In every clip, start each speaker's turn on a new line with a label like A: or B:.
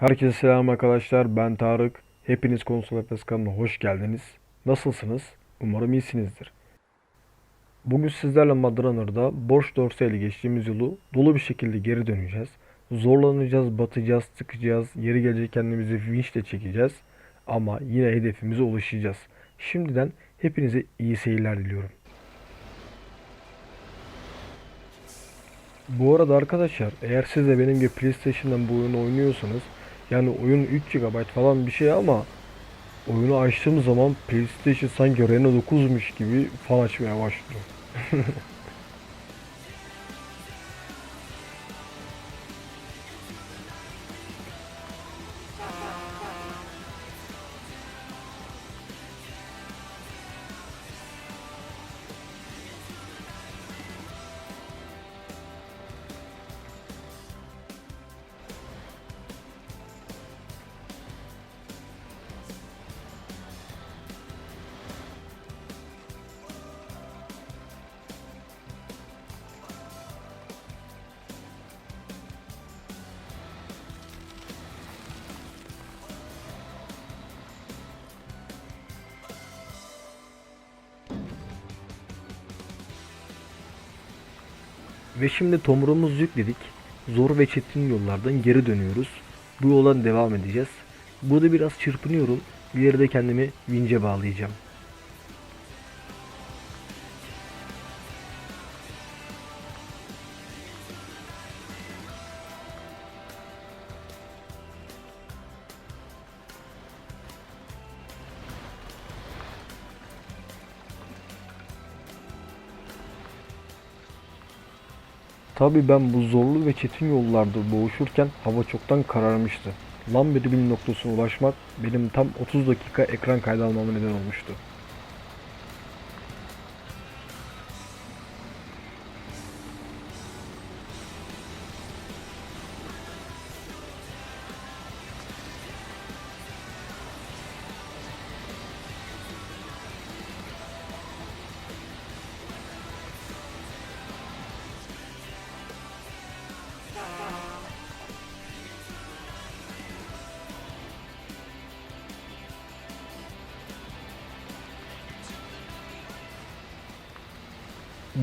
A: Herkese selam arkadaşlar. Ben Tarık. Hepiniz Konsol Efes kanalına hoş geldiniz. Nasılsınız? Umarım iyisinizdir. Bugün sizlerle Madraner'da borç dorseyle geçtiğimiz yolu dolu bir şekilde geri döneceğiz. Zorlanacağız, batacağız, sıkacağız. Yeri gelecek kendimizi vinçle çekeceğiz. Ama yine hedefimize ulaşacağız. Şimdiden hepinize iyi seyirler diliyorum. Bu arada arkadaşlar eğer siz de benim gibi PlayStation'dan bu oyunu oynuyorsanız yani oyun 3 GB falan bir şey ama oyunu açtığım zaman PlayStation sanki Renault 9'muş gibi fan açmaya başlıyor. Ve şimdi tomruğumuzu yükledik. Zor ve çetin yollardan geri dönüyoruz. Bu yoldan devam edeceğiz. Burada biraz çırpınıyorum. İleride kendimi vince bağlayacağım. Tabii ben bu zorlu ve çetin yollarda boğuşurken hava çoktan kararmıştı. Lambertville noktasına ulaşmak benim tam 30 dakika ekran kaydı almama neden olmuştu.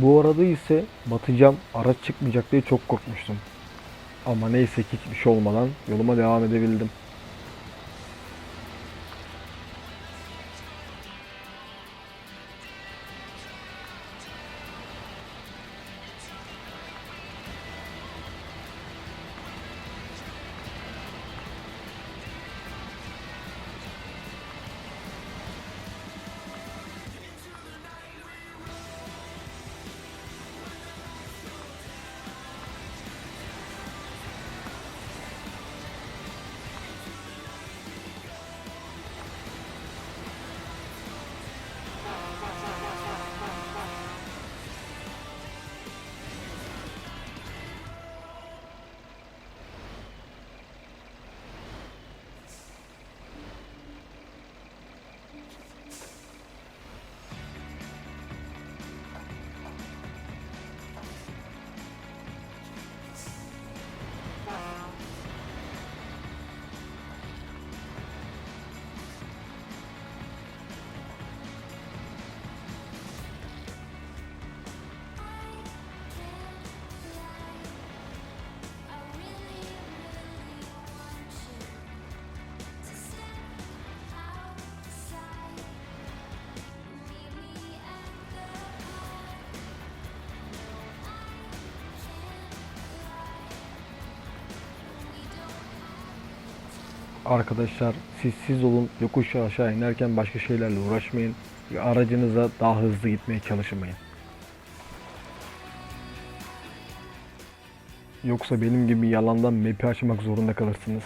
A: Bu arada ise batacağım, araç çıkmayacak diye çok korkmuştum. Ama neyse ki hiçbir şey olmadan yoluma devam edebildim. Arkadaşlar siz siz olun yokuş aşağı inerken başka şeylerle uğraşmayın aracınıza daha hızlı gitmeye çalışmayın. Yoksa benim gibi yalandan map'i açmak zorunda kalırsınız.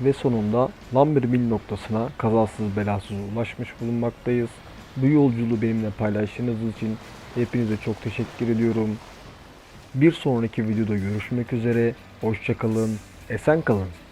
A: Ve sonunda Lambert Mill noktasına kazasız belasız ulaşmış bulunmaktayız. Bu yolculuğu benimle paylaştığınız için hepinize çok teşekkür ediyorum. Bir sonraki videoda görüşmek üzere. Hoşçakalın. Esen kalın.